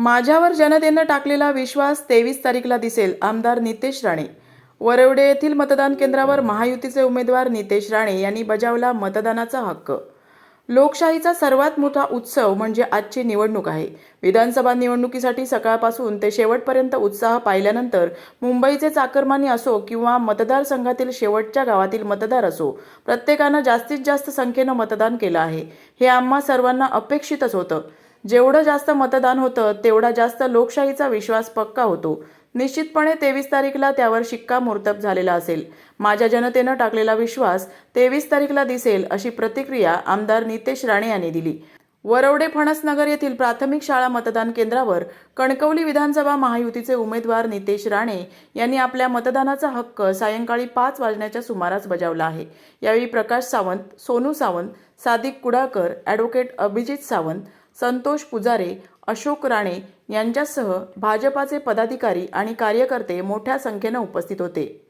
माझ्यावर जनतेनं टाकलेला विश्वास तेवीस तारीखला दिसेल आमदार नितेश राणे. वरवडे येथील मतदान केंद्रावर महायुतीचे उमेदवार नितेश राणे यांनी बजावला मतदानाचा हक्क. लोकशाहीचा सर्वात मोठा उत्सव म्हणजे आजची निवडणूक आहे. विधानसभा निवडणुकीसाठी सकाळपासून ते शेवटपर्यंत उत्साह पाहिल्यानंतर मुंबईचे चाकरमानी असो किंवा मतदारसंघातील शेवटच्या गावातील मतदार असो प्रत्येकानं जास्तीत जास्त संख्येनं मतदान केलं आहे. हे आम्हा सर्वांना अपेक्षितच होतं. जेवढं जास्त मतदान होतं तेवढा जास्त लोकशाहीचा विश्वास पक्का होतो. निश्चितपणे तेवीस तारीखला त्यावर शिक्कामोर्तब झालेला असेल. माझ्या जनतेनं टाकलेला विश्वास तेवीस तारीखला दिसेल अशी प्रतिक्रिया आमदार नितेश राणे यांनी दिली. वरवडे फणसनगर येथील प्राथमिक शाळा मतदान केंद्रावर कणकवली विधानसभा महायुतीचे उमेदवार नितेश राणे यांनी आपल्या मतदानाचा हक्क सायंकाळी पाच वाजण्याच्या सुमारास बजावला आहे. यावेळी प्रकाश सावंत सोनू सावंत सादिक कुडाकर ॲडव्होकेट अभिजित सावंत संतोष पुजारे अशोक राणे यांच्यासह भाजपाचे पदाधिकारी आणि कार्यकर्ते मोठ्या संख्येनं उपस्थित होते.